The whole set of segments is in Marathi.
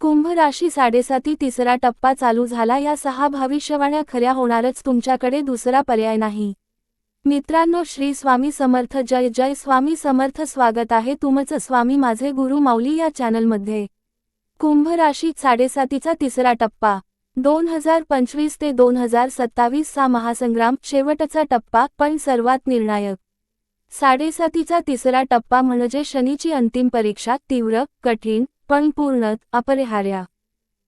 कुंभ राशी साडेसाती तिसरा टप्पा चालू झाला. या सहा भविष्यवाण्या खऱ्या होणारच. तुमच्याकडे दुसरा पर्याय नाही. मित्रांनो श्री स्वामी समर्थ जय. जय स्वामी समर्थ. स्वागत आहे तुमचं. स्वामी माझे गुरु माऊली या चॅनलमध्ये. कुंभ राशी साडेसातीचा तिसरा टप्पा. दोन हजार पंचवीस ते दोन हजार सत्तावीस चा महासंग्राम. शेवटचा टप्पा पण सर्वात निर्णायक. साडेसातीचा तिसरा टप्पा म्हणजे शनीची अंतिम परीक्षा. तीव्र कठीण पण पूर्णत अपरिहार्य.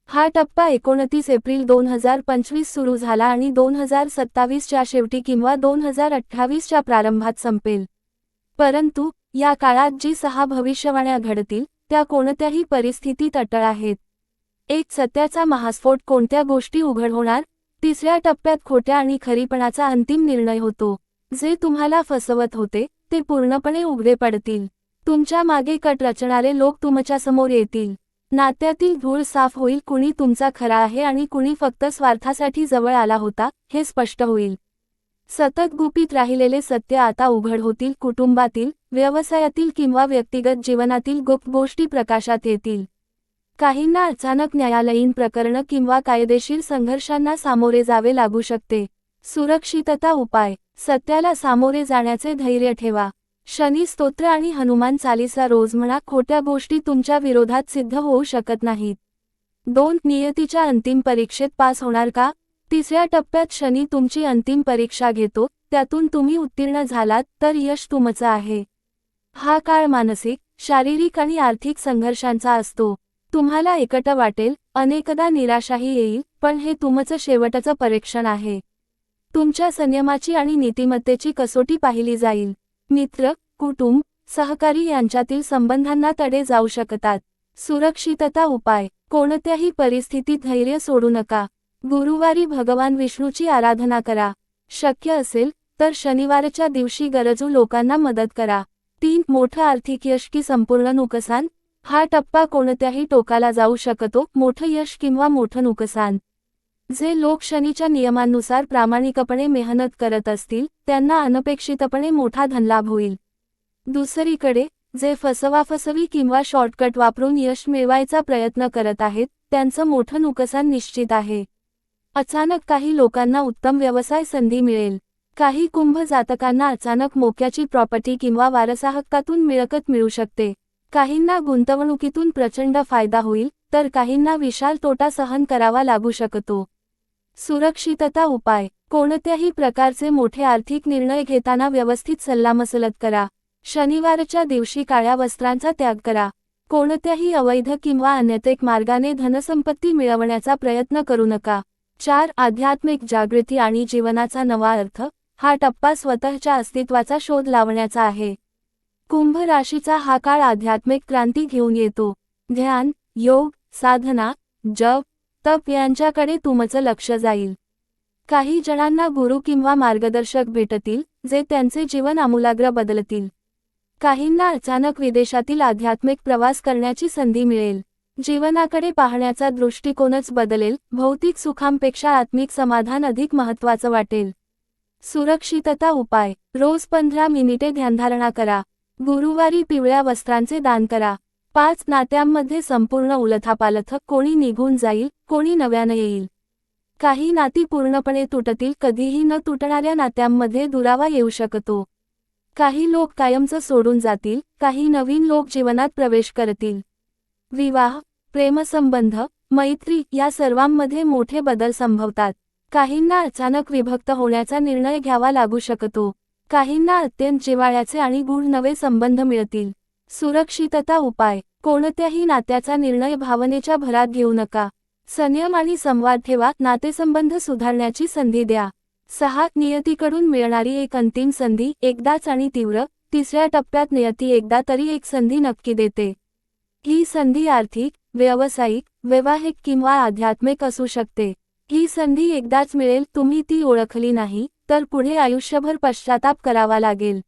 हा टप्पा एकोणतीस एप्रिल दोन हजार पंचवीस सुरू झाला आणि दोन हजार सत्तावीसच्या शेवटी किंवा दोन हजार अठ्ठावीसच्या प्रारंभात संपेल. परंतु या काळात जी सहा भविष्यवाण्या घडतील त्या कोणत्याही परिस्थितीत अटळ आहेत. एक सत्याचा महास्फोट कोणत्या गोष्टी उघड होणार तिसऱ्या टप्प्यात खोट्या आणि खरीपणाचा अंतिम निर्णय होतो. जे तुम्हाला फसवत होते ते पूर्णपणे उघडे पडतील. तुमच्या मागे कट रचणारे लोक तुमच्यासमोर येतील. नात्यातील धूळ साफ होईल कुणी तुमचा खरा आहे आणि कुणी फक्त स्वार्थासाठी जवळ आला होता हे स्पष्ट होईल. सतत गुपित राहिलेले सत्य आता उघड होतील कुटुंबातील व्यवसायातील किंवा व्यक्तिगत जीवनातील गुप्त गोष्टी प्रकाशात येतील. काहींना अचानक न्यायालयीन प्रकरणं किंवा कायदेशीर संघर्षांना सामोरे जावे लागू शकते. सुरक्षितता उपाय. सत्याला सामोरे जाण्याचे धैर्य ठेवा. शनी स्तोत्र आणि हनुमान चालीसा रोज म्हणा खोट्या गोष्टी तुमच्या विरोधात सिद्ध होऊ शकत नाहीत. दोन नियतीच्या अंतिम परीक्षेत पास होणार का? तिसऱ्या टप्प्यात शनी तुमची अंतिम परीक्षा घेतो त्यातून तुम्ही उत्तीर्ण झालात तर यश तुमचं आहे. हा काळ मानसिक शारीरिक आणि आर्थिक संघर्षांचा असतो. तुम्हाला एकटं वाटेल अनेकदा निराशाही येईल पण हे तुमचं शेवटचं परीक्षण आहे. तुमच्या संयमाची आणि नीतिमत्तेची कसोटी पाहिली जाईल. मित्र कुटुंब सहकारी यांच्यातील संबंधांना तडे जाऊ शकतात. सुरक्षितता उपाय. कोणत्याही परिस्थितीत धैर्य सोडू नका. गुरुवारी भगवान विष्णूची आराधना करा. शक्य असेल तर शनिवारच्या दिवशी गरजू लोकांना मदत करा. तीन मोठं आर्थिक यश की संपूर्ण नुकसान. हा टप्पा कोणत्याही टोकाला जाऊ शकतो मोठं यश किंवा मोठं नुकसान. जे लोक शनीच्या नियमांनुसार प्रामाणिकपणे मेहनत करत असतील त्यांना अनपेक्षितपणे मोठा धनलाभ होईल. दुसरीकडे जे फसवाफसवी किंवा शॉर्टकट वापरून यश मिळवायचा प्रयत्न करत आहेत त्यांचं मोठं नुकसान निश्चित आहे. अचानक काही लोकांना उत्तम व्यवसाय संधी मिळेल. काही कुंभ जातकांना अचानक मोक्याची प्रॉपर्टी किंवा वारसाहक्कातून मिळकत मिळू शकते. काहींना गुंतवणुकीतून प्रचंड फायदा होईल तर काहींना विशाल तोटा सहन करावा लागू शकतो. सुरक्षितता उपाय. कोणत्याही प्रकारचे मोठे आर्थिक निर्णय घेताना व्यवस्थित सल्लामसलत करा. शनिवारच्या दिवशी काळ्या वस्त्रांचा त्याग करा. कोणत्याही अवैध किंवा अन्यतेक मार्गाने धनसंपत्ती मिळवण्याचा प्रयत्न करू नका. चार आध्यात्मिक जागृती आणि जीवनाचा नवा अर्थ. हा टप्पा स्वतःच्या अस्तित्वाचा शोध लावण्याचा आहे. कुंभ राशीचा हा काळ आध्यात्मिक क्रांती घेऊन येतो. ध्यान योग साधना जप तप यांच्याकडे तुमचं लक्ष जाईल. काही जणांना गुरु किंवा मार्गदर्शक भेटतील जे त्यांचे जीवन आमूलाग्र बदलतील. काहींना अचानक विदेशातील आध्यात्मिक प्रवास करण्याची संधी मिळेल. जीवनाकडे पाहण्याचा दृष्टिकोनच बदलेल भौतिक सुखांपेक्षा आत्मिक समाधान अधिक महत्त्वाचं वाटेल. सुरक्षितता उपाय. रोज पंधरा मिनिटे ध्यानधारणा करा. गुरुवारी पिवळ्या वस्त्रांचे दान करा. पाच नात्यांमध्ये संपूर्ण उलथापालथ कोणी निघून जाईल कोणी नव्यानं येईल? काही नाती पूर्णपणे तुटतील कधीही न तुटणाऱ्या नात्यांमध्ये दुरावा येऊ शकतो. काही लोक कायमचं सोडून जातील काही नवीन लोक जीवनात प्रवेश करतील. विवाह प्रेमसंबंध मैत्री या सर्वांमध्ये मोठे बदल संभवतात. काहींना अचानक विभक्त होण्याचा निर्णय घ्यावा लागू शकतो. काहींना अत्यंत जिवाळ्याचे आणि गूढ नवे संबंध मिळतील. सुरक्षितता उपाय कोणत्याही नात्याचा निर्णय भावनेच्या भरात घेऊ नका. संयम आणि संवाद ठेवा. नातेसंबंध सुधारण्याची संधी द्या. सहा नियतीकडून मिळणारी एक अंतिम संधी एकदाच आणि तीव्र. तिसऱ्या टप्प्यात नियती एकदा तरी एक संधी नक्की देते. ही संधी आर्थिक व्यावसायिक वैवाहिक किंवा आध्यात्मिक असू शकते. ही संधी एकदाच मिळेल तुम्ही ती ओळखली नाही तर पुढे आयुष्यभर पश्चाताप करावा लागेल.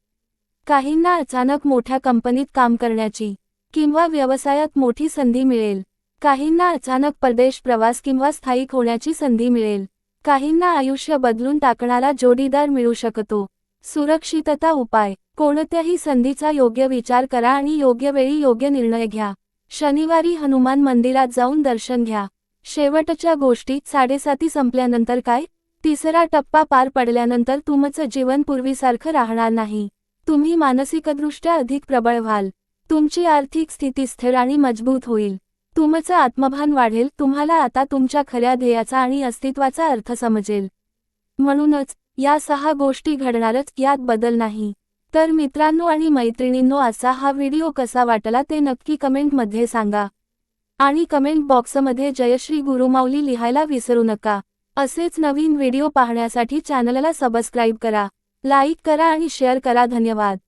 काहींना अचानक मोठ्या कंपनीत काम करण्याची किंवा व्यवसायात मोठी संधी मिळेल. काहींना अचानक परदेश प्रवास किंवा स्थायिक होण्याची संधी मिळेल. काहींना आयुष्य बदलून टाकणारा जोडीदार मिळू शकतो. सुरक्षितता उपाय. कोणत्याही संधीचा योग्य विचार करा आणि योग्य वेळी योग्य निर्णय घ्या. शनिवारी हनुमान मंदिरात जाऊन दर्शन घ्या. शेवटच्या गोष्टी साडेसाती संपल्यानंतर काय? तिसरा टप्पा पार पडल्यानंतर तुमचं जीवन पूर्वीसारखं राहणार नाही. तुम्ही मानसिकदृष्ट्या अधिक प्रबळ व्हाल. तुमची आर्थिक स्थिती स्थिर आणि मजबूत होईल. तुमचं आत्मभान वाढेल तुम्हाला आता तुमच्या खऱ्या ध्येयाचा आणि अस्तित्वाचा अर्थ समजेल. म्हणूनच या सहा गोष्टी घडणारच यात बदल नाही. तर मित्रांनो आणि मैत्रिणींनो असा हा व्हिडिओ कसा वाटला ते नक्की कमेंटमध्ये सांगा. आणि कमेंट बॉक्समध्ये जयश्री गुरुमाऊली लिहायला विसरू नका. असेच नवीन व्हिडिओ पाहण्यासाठी चॅनलला सबस्क्राईब करा. लाईक करा आणि शेअर करा. धन्यवाद.